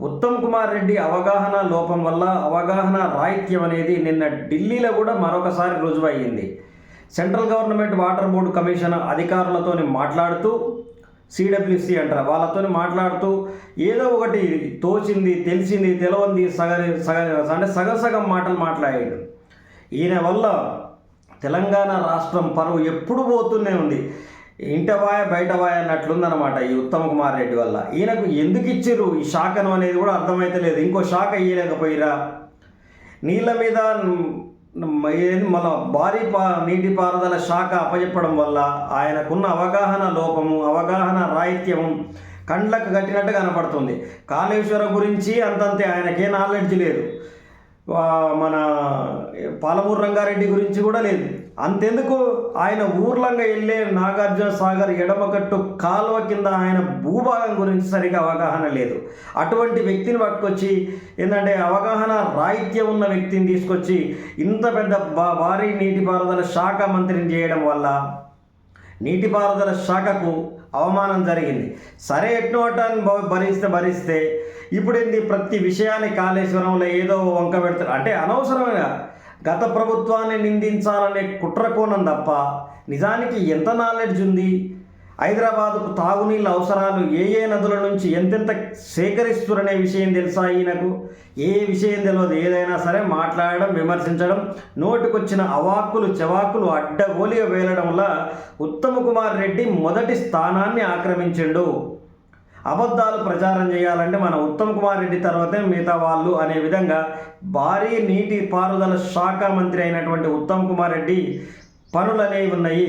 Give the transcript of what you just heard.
ఉత్తమ్ కుమార్ రెడ్డి అవగాహన లోపం వల్ల అవగాహన రాహిత్యం అనేది నిన్న ఢిల్లీలో కూడా మరొకసారి రుజువయ్యింది. Central government water board commission అధికారులతో మాట్లాడుతూ సిడబ్ల్యూసి అంటారు వాళ్ళతో మాట్లాడుతూ ఏదో ఒకటి తోచింది తెలిసింది తెలవంది సగ సగ అంటే సగం సగం మాటలు మాట్లాడాడు. ఈయన వల్ల తెలంగాణ రాష్ట్రం పరువు ఎప్పుడు పోతూనే ఉంది. ఇంటవాయ బయటవాయ అన్నట్లుందనమాట ఈ ఉత్తమ కుమార్ రెడ్డి వల్ల. ఈయనకు ఎందుకు ఇచ్చిర్రు? ఈ శాఖను అనేది కూడా అర్థమైతే లేదు ఇంకో శాఖ ఇయ్యలేకపోయిరా? నీళ్ళ మీద మన భారీ పా నీటిపారుదల శాఖ అప్పచెప్పడం వల్ల ఆయనకున్న అవగాహన లోపము అవగాహన రాహిత్యము కండ్లకు కట్టినట్టు కనపడుతుంది. కాళేశ్వరం గురించి అంతంతే ఆయనకే నాలెడ్జ్ లేదు. మన పాలమూరు రంగారెడ్డి గురించి కూడా లేదు. అంతెందుకు ఆయన ఊర్లంగా వెళ్ళే నాగార్జున సాగర్ ఎడమగట్టు కాలువ కింద ఆయన భూభాగం గురించి సరిగా అవగాహన లేదు. అటువంటి వ్యక్తిని పట్టుకొచ్చి ఏంటంటే అవగాహన రాహిత్యం ఉన్న వ్యక్తిని తీసుకొచ్చి ఇంత పెద్ద భారీ నీటిపారుదల శాఖ మంత్రిని చేయడం వల్ల నీటిపారుదల శాఖకు అవమానం జరిగింది. సరే ఎట్నో అటాన్ని భ- భరిస్తే భరిస్తే ఇప్పుడు ఏంది ప్రతి విషయాన్ని కాళేశ్వరంలో ఏదో వంక పెడతారు. అంటే అనవసరంగా గత ప్రభుత్వాన్ని నిందించాలనే కుట్ర కోణం తప్ప నిజానికి ఎంత నాలెడ్జ్ ఉంది? హైదరాబాదుకు తాగునీళ్ళ అవసరాలు ఏ ఏ నదుల నుంచి ఎంతెంత సేకరిస్తురనే విషయం తెలుసా ఈయనకు? ఏ విషయం తెలియదు ఏదైనా సరే మాట్లాడడం విమర్శించడం నోటికొచ్చిన అవాక్కులు చవాకులు అడ్డగోలిగా వేలడం వల్ల ఉత్తమ కుమార్ రెడ్డి మొదటి స్థానాన్ని ఆక్రమించిండు. అబద్ధాలు ప్రచారం చేయాలంటే మన ఉత్తమ్ కుమార్ రెడ్డి తర్వాతే మిగతా వాళ్ళు అనే విధంగా భారీ నీటి పారుదల శాఖ మంత్రి అయినటువంటి ఉత్తమ్ కుమార్ రెడ్డి పనులు అనేవి ఉన్నాయి.